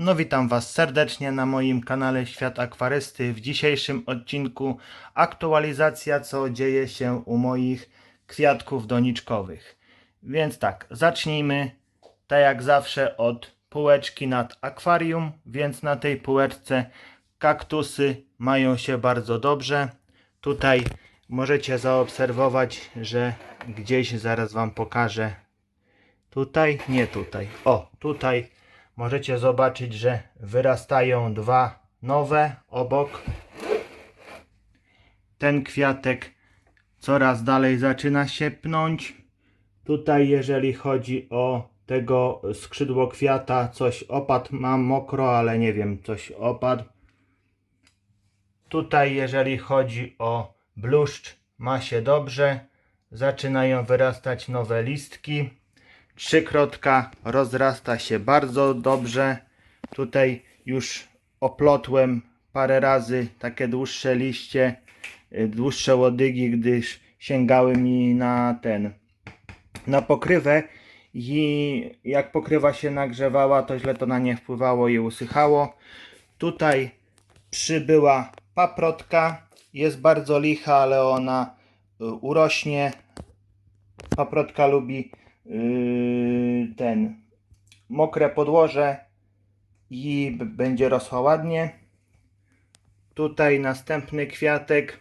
No witam Was serdecznie na moim kanale Świat Akwarysty. W dzisiejszym odcinku aktualizacja co dzieje się u moich kwiatków doniczkowych. Więc tak, zacznijmy tak jak zawsze od półeczki nad akwarium, więc na tej półeczce kaktusy mają się bardzo dobrze. Tutaj możecie zaobserwować, że gdzieś zaraz Wam pokażę Tutaj, nie tutaj. O, tutaj możecie zobaczyć, że wyrastają dwa nowe obok. Ten kwiatek coraz dalej zaczyna się pnąć. Tutaj, jeżeli chodzi o tego skrzydło kwiata, coś opadł. Mam mokro, ale nie wiem, coś opadł. Tutaj, jeżeli chodzi o bluszcz, ma się dobrze. Zaczynają wyrastać nowe listki. Trzykrotka rozrasta się bardzo dobrze. Tutaj już oplotłem parę razy takie dłuższe liście, y, dłuższe łodygi, gdyż sięgały mi na ten, na pokrywę i jak pokrywa się nagrzewała, to źle to na nie wpływało i usychało. Tutaj przybyła paprotka. Jest bardzo licha, ale ona y, urośnie. Paprotka lubi ten mokre podłoże i będzie rosła ładnie. Tutaj następny kwiatek.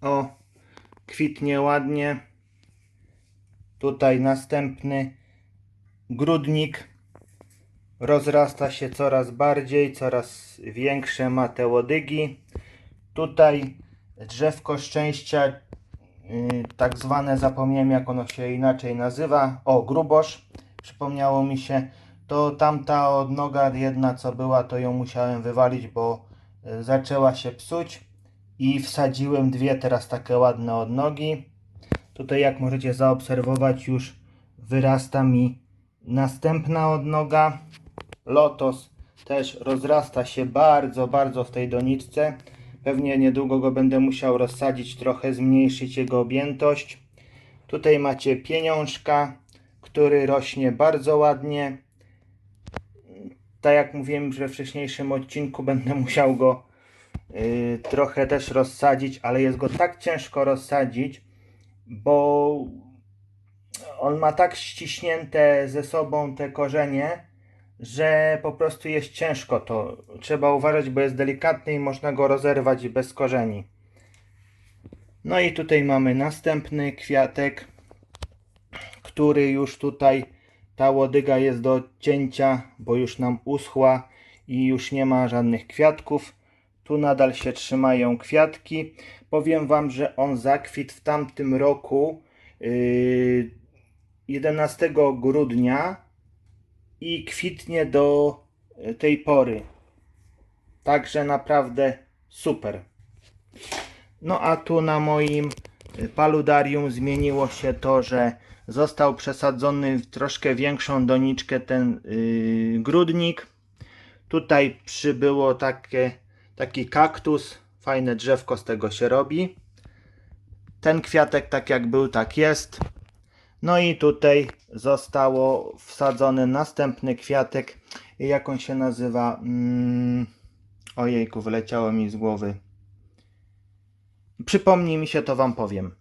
O, kwitnie ładnie. Tutaj następny grudnik. Rozrasta się coraz bardziej, coraz większe ma te łodygi. Tutaj drzewko szczęścia Yy, tak zwane, zapomniałem jak ono się inaczej nazywa, o grubosz, przypomniało mi się, to tamta odnoga jedna co była, to ją musiałem wywalić, bo yy, zaczęła się psuć i wsadziłem dwie teraz takie ładne odnogi. Tutaj jak możecie zaobserwować już wyrasta mi następna odnoga, lotos też rozrasta się bardzo, bardzo w tej doniczce. Pewnie niedługo go będę musiał rozsadzić, trochę zmniejszyć jego objętość. Tutaj macie pieniążka, który rośnie bardzo ładnie. Tak jak mówiłem we wcześniejszym odcinku, będę musiał go y, trochę też rozsadzić, ale jest go tak ciężko rozsadzić, bo on ma tak ściśnięte ze sobą te korzenie, że po prostu jest ciężko to. Trzeba uważać, bo jest delikatny i można go rozerwać bez korzeni. No i tutaj mamy następny kwiatek, który już tutaj ta łodyga jest do cięcia, bo już nam uschła i już nie ma żadnych kwiatków. Tu nadal się trzymają kwiatki. Powiem Wam, że on zakwitł w tamtym roku yy, 11 grudnia i kwitnie do e, tej pory. Także naprawdę super. No a tu na moim e, paludarium zmieniło się to, że został przesadzony w troszkę większą doniczkę ten yy, grudnik. Tutaj przybyło takie, taki kaktus, fajne drzewko z tego się robi. Ten kwiatek tak jak był, tak jest. No i tutaj zostało wsadzony następny kwiatek. Jak on się nazywa? Mm, ojejku, wyleciało mi z głowy. Przypomnij mi się, to wam powiem.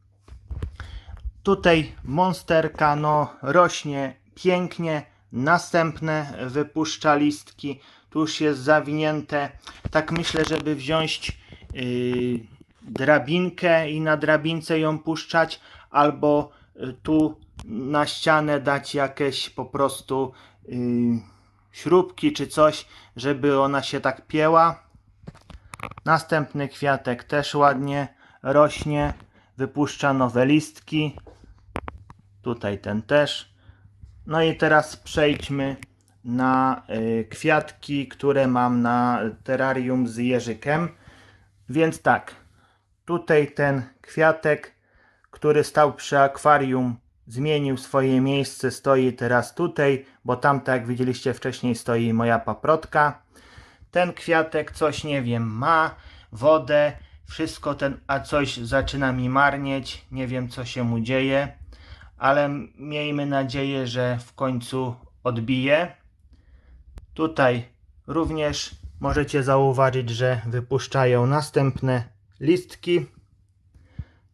Tutaj monsterka, no rośnie pięknie. Następne wypuszcza listki. Tu już jest zawinięte. Tak myślę, żeby wziąć yy, drabinkę i na drabince ją puszczać, albo y, tu na ścianę dać jakieś po prostu yy, śrubki czy coś, żeby ona się tak pięła. Następny kwiatek też ładnie rośnie, wypuszcza nowe listki. Tutaj ten też. No i teraz przejdźmy na y, kwiatki, które mam na terrarium z jeżykiem. Więc tak, tutaj ten kwiatek, który stał przy akwarium, zmienił swoje miejsce, stoi teraz tutaj, bo tam, tak jak widzieliście wcześniej, stoi moja paprotka. Ten kwiatek coś, nie wiem, ma wodę, wszystko ten, a coś zaczyna mi marnieć, nie wiem co się mu dzieje, ale miejmy nadzieję, że w końcu odbije. Tutaj również możecie zauważyć, że wypuszczają następne listki.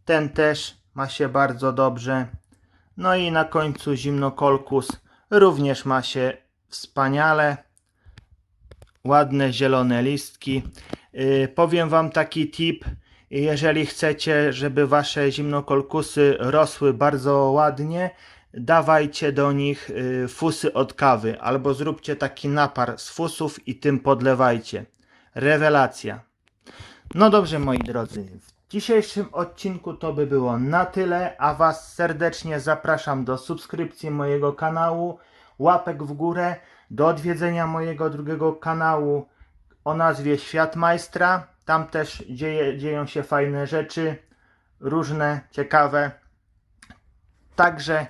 Ten też ma się bardzo dobrze. No i na końcu zimnokolkus również ma się wspaniale. Ładne zielone listki. Yy, powiem Wam taki tip. Jeżeli chcecie, żeby Wasze zimnokolkusy rosły bardzo ładnie, dawajcie do nich y, fusy od kawy albo zróbcie taki napar z fusów i tym podlewajcie. Rewelacja. No dobrze, moi drodzy. W dzisiejszym odcinku to by było na tyle, a Was serdecznie zapraszam do subskrypcji mojego kanału, łapek w górę, do odwiedzenia mojego drugiego kanału o nazwie Świat Majstra. Tam też dzieje, dzieją się fajne rzeczy, różne, ciekawe. Także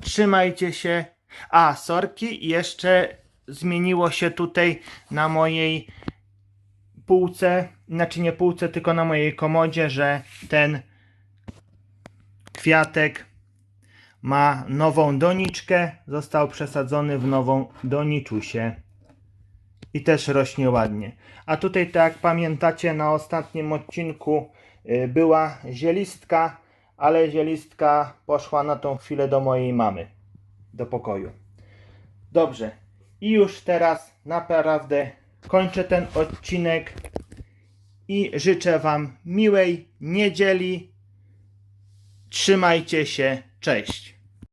trzymajcie się. A, sorki, jeszcze zmieniło się tutaj na mojej półce, znaczy nie półce, tylko na mojej komodzie, że ten kwiatek ma nową doniczkę, został przesadzony w nową doniczusię i też rośnie ładnie. A tutaj, tak jak pamiętacie, na ostatnim odcinku y, była zielistka, ale zielistka poszła na tą chwilę do mojej mamy, do pokoju. Dobrze, i już teraz naprawdę kończę ten odcinek i życzę Wam miłej niedzieli. Trzymajcie się, cześć.